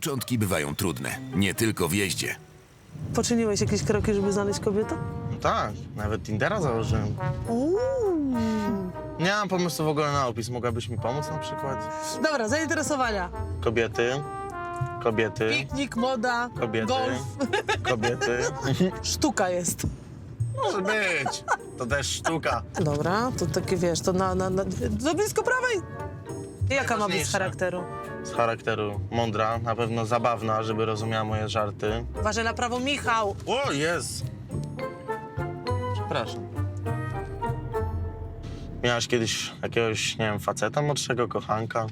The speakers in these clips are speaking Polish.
Początki bywają trudne, nie tylko w jeździe. Poczyniłeś jakieś kroki, żeby znaleźć kobietę? No tak, nawet Tindera założyłem. Uuu. Nie mam pomysłu w ogóle na opis. Mogłabyś mi pomóc na przykład? Dobra, zainteresowania. Kobiety, kobiety, Piknik, moda, kobiety, golf. kobiety. Sztuka jest. Może być. To też sztuka. Dobra, to takie wiesz, to na, na, na za blisko prawej. Jaka ma być z Najważniejsze. charakteru? Z charakteru mądra, na pewno zabawna, żeby rozumiała moje żarty. Uważaj na prawo, Michał. O, jest! Przepraszam. Miałaś kiedyś jakiegoś, nie wiem, faceta młodszego, kochanka?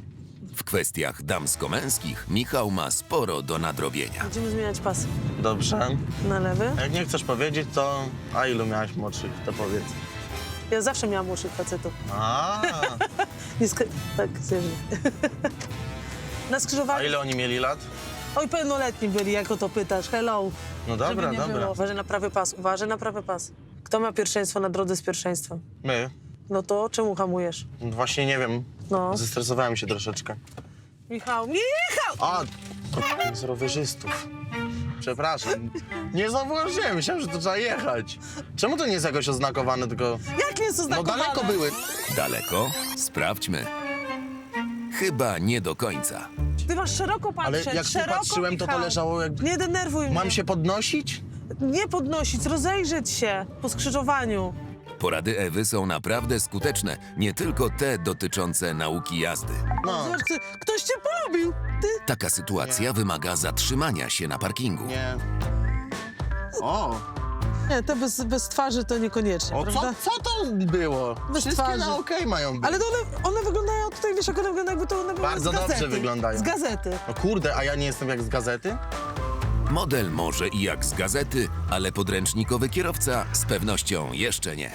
W kwestiach damsko-męskich Michał ma sporo do nadrobienia. Będziemy zmieniać pasy. Dobrze. Na lewy. A Jak nie chcesz powiedzieć, to a ilu miałaś młodszych, to powiedz. Ja zawsze miałam młodszych facetów. A, Nie sk- tak, zjeżdżę. Na a skrzyżowaniu. ile oni mieli lat? Oj, pełnoletni byli, jak o to pytasz. Hello. No dobra, Żeby nie dobra. Było. Uważaj na prawy pas, uważaj na prawy pas. Kto ma pierwszeństwo na drodze z pierwszeństwem? My? No to czemu hamujesz? Właśnie nie wiem. No. Zestresowałem się troszeczkę. Michał, Michał! A, to z rowerzystów. Przepraszam. Nie zauważyłem, myślałem, że to trzeba jechać. Czemu to nie jest jakoś oznakowane, tylko... Jak nie jest No oznakowane? daleko były. Daleko? Sprawdźmy. Chyba nie do końca. Ty masz szeroko Ale patrzeć, jak tu szeroko, patrzyłem, to to Michał. leżało jakby... Nie denerwuj mnie. Mam się podnosić? Nie podnosić, rozejrzeć się po skrzyżowaniu. Porady Ewy są naprawdę skuteczne, nie tylko te dotyczące nauki jazdy. No. Zobacz, kto, ktoś cię polubił. Ty. Taka sytuacja wymaga zatrzymania się na parkingu. Nie. O, Nie, te bez, bez twarzy to niekoniecznie, o co, prawda? co to było? Bez Wszystkie twarzy. na okej mają być. Ale to one, one wyglądają tutaj, wiesz, jak one wyglądają, jakby to one były Bardzo z dobrze gazety. wyglądają. Z gazety. No kurde, a ja nie jestem jak z gazety? Model może i jak z gazety, ale podręcznikowy kierowca z pewnością jeszcze nie.